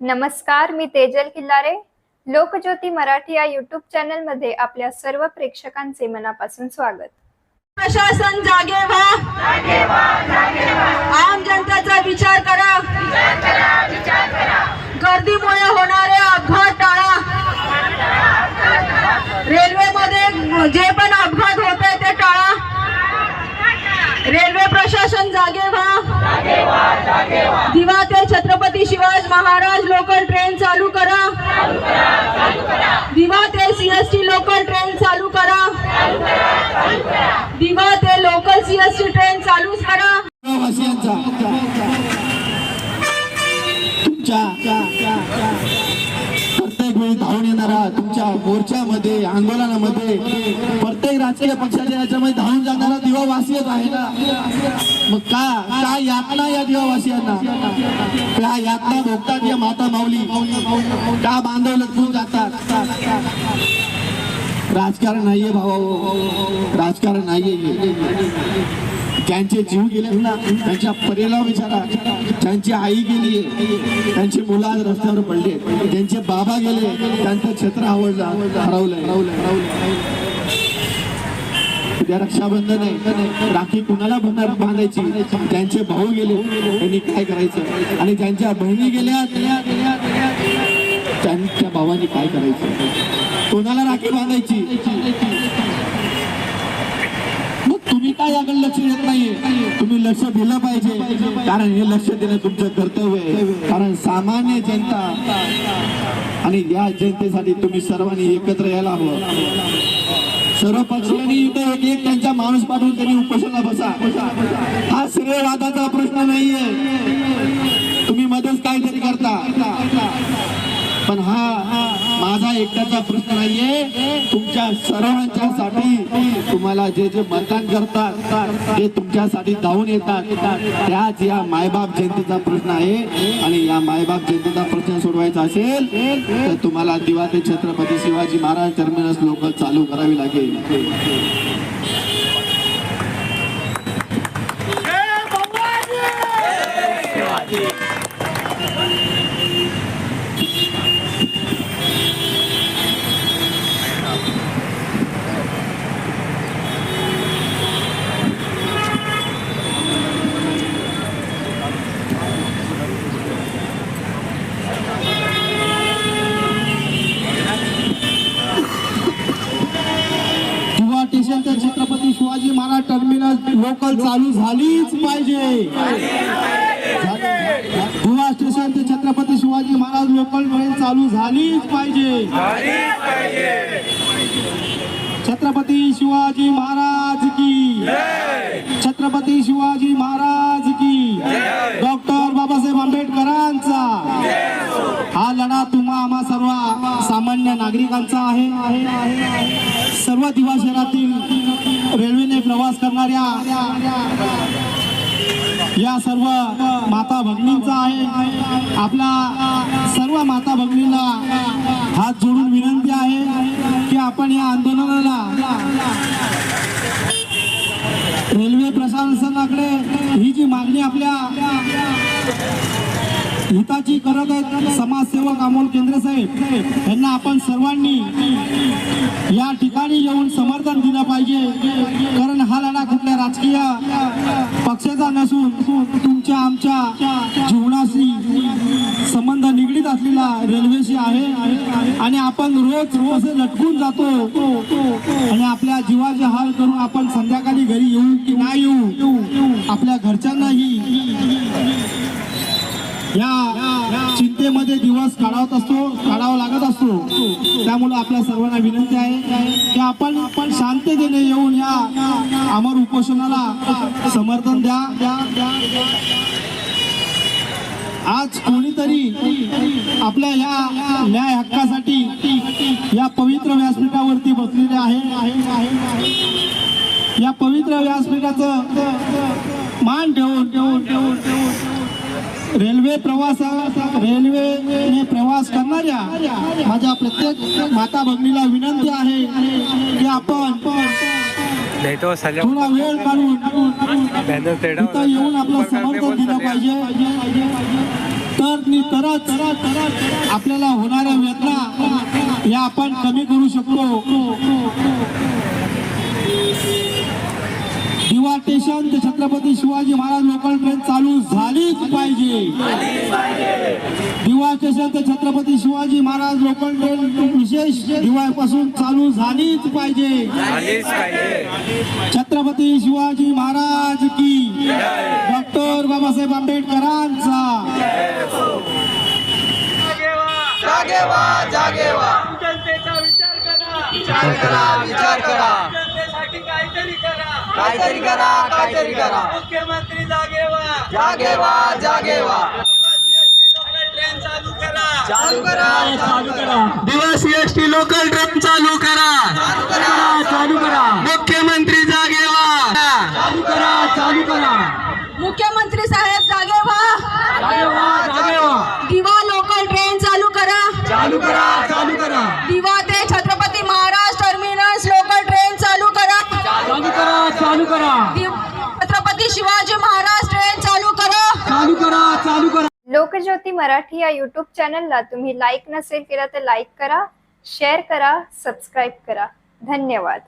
नमस्कार मी तेजल किल्लारे. लोकज्योती मराठी या युट्यूब चॅनलमध्ये आपल्या सर्व प्रेक्षकांचे मनापासून स्वागत. प्रशासन जागे व्हा. आम जनतेचा विचार करा. गर्दीमुळे होणारे अपघात टाळा रेल्वेमध्ये जे पण अपघात होत आहे ते टाळा रेल्वे प्रशासन जागे व्हा दिवा ते छत्रपती शिवाजी महाराज लोकल ट्रेन चालू करा. दिवा ते सीएसटी लोकल ट्रेन चालू करा. दिवा ते लोकल सीएसटी ट्रेन चालूच करा. तुमच्या प्रत्येक वेळी धावून येणारा तुमच्या मोर्चामध्ये आंदोलनामध्ये प्रत्येक राजकीय पक्षाच्या याच्यामध्ये धावून जाणार दिवावासीच आहे ना? मग का काय यातना या जीवावासियांना त्या यातना भोगतात या माता माऊली? का बांधव लटकून जातात? राजकारण नाहीये भावा राजकारण नाहीये त्यांचे जीव गेले ना त्यांच्या परेला विचारा. त्यांची आई गेली त्यांची मुलं आज रस्त्यावर पडले. त्यांचे बाबा गेले त्यांचं छत्र आवडलं हरवलं त्या रक्षाबंधन आहे राखी कुणाला बंधणार बांधायची? ज्यांचे भाऊ गेले त्यांनी काय करायचं? आणि ज्यांच्या बहिणी गेल्या त्यांच्या भावांनी काय करायचं? कोणाला राखी बांधायची? मग तुम्ही काय याकडे लक्ष देत नाहीये? तुम्ही लक्ष दिलं पाहिजे. कारण हे लक्ष देणं तुमचं कर्तव्य आहे. कारण सामान्य जनता आणि या जनतेसाठी तुम्ही सर्वांनी एकत्र यायला हवं. सर्व पक्षांनी इथं एक एक त्यांचा माणूस पाठवून त्यांनी उपोषणाला बसा. हा श्रेयवादाचा प्रश्न नाहीये तुम्ही मध्येच काहीतरी करता पण हा माझा एकट्याचा प्रश्न नाहीये. तुमच्या सर्वांच्यासाठी तुम्हाला जे जे मतदान करतात ते तुमच्यासाठी धावून येतात त्याच या मायबाप जयंतीचा प्रश्न आहे. आणि या मायबाप जयंतीचा प्रश्न सोडवायचा असेल तर तुम्हाला दिवा ते छत्रपती शिवाजी महाराज टर्मिनस लोकल चालू करावी लागेल किंवा स्टेशन ते छत्रपती शिवाजी टर्मिनल लोकल चालू झालीच पाहिजे. गोवा स्टेशन ते छत्रपती शिवाजी महाराज लोकल ट्रेन चालू झालीच पाहिजे. छत्रपती शिवाजी महाराज की. छत्रपती शिवाजी महाराज की. डॉक्टर बाबासाहेब आंबेडकरांचा. हा लढा तुम्हा आम्हा सर्व सामान्य नागरिकांचा आहे. सर्व दिवा शहरातील करणाऱ्या या सर्व माता भगिनींचा आहे. आपल्या सर्व माता भगिनींना हात जोडून विनंती आहे की आपण या आंदोलनाला रेल्वे प्रशासनाकडे ही जी मागणी आपल्या हिताची करत आहेत. समाजसेवक अमोल केंद्रे साहेब यांना आपण सर्वांनी या ठिकाणी येऊन समर्थन दिलं पाहिजे. कारण हा लढा कुठल्या राजकीय पक्षाचा नसून तुमच्या आमच्या जीवनाशी संबंध निगडीत असलेला रेल्वेशी आहे. आणि आपण रोज रोज लटकून जातो. आणि आपल्या जीवाचे हाल करून आपण संध्याकाळी घरी येऊ की नाही येऊ आपल्या घरच्यांनाही या चिंतेमध्ये दिवस काढावत असतो काढावा लागत असतो. त्यामुळे आपल्या सर्वांना विनंती आहे की आपण आपण शांततेने येऊन या अमर उपोषणाला समर्थन द्या. आज कोणीतरी आपल्या या न्याय हक्कासाठी या पवित्र व्यासपीठावरती बसलेले आहे. या पवित्र व्यासपीठाचं मान ठेवून ठेवून ठेवून ठेवून रेल्वे प्रवास रेल्वेने प्रवास करणाऱ्या माझ्या प्रत्येक माता भगिनीला विनंती आहे की आपण थोडा वेळ काढून येऊन आपलं समर्थन दिलं पाहिजे. तर तरच आपल्याला होणाऱ्या वेदना या आपण कमी करू शकतो. दिवा स्टेशन ते छत्रपती शिवाजी महाराज लोकल ट्रेन चालू झालीच पाहिजे. दिवा स्टेशन ते छत्रपती शिवाजी महाराज लोकल ट्रेन विशेष दिवाळपासून चालू झालीच पाहिजे. छत्रपती शिवाजी महाराज की. डॉक्टर बाबासाहेब आंबेडकरांचा. जागेवा जागेवा. जनतेचा विचार करा. विचार करा विचार करा. काहीतरी करा. काहीतरी करा काहीतरी करा. मुख्यमंत्री जागेवा. जागेवा जागेवा. ट्रेन चालू करा. चालू करा चालू करा. दिवस एसटी लोकल ट्रेन चालू करा. चालू करा. चालू करा. मुख्यमंत्री लोकज्योती मराठी या युट्यूब चॅनलला तुम्ही लाईक नसेल केला तर लाईक करा शेअर करा सबस्क्राईब करा. धन्यवाद.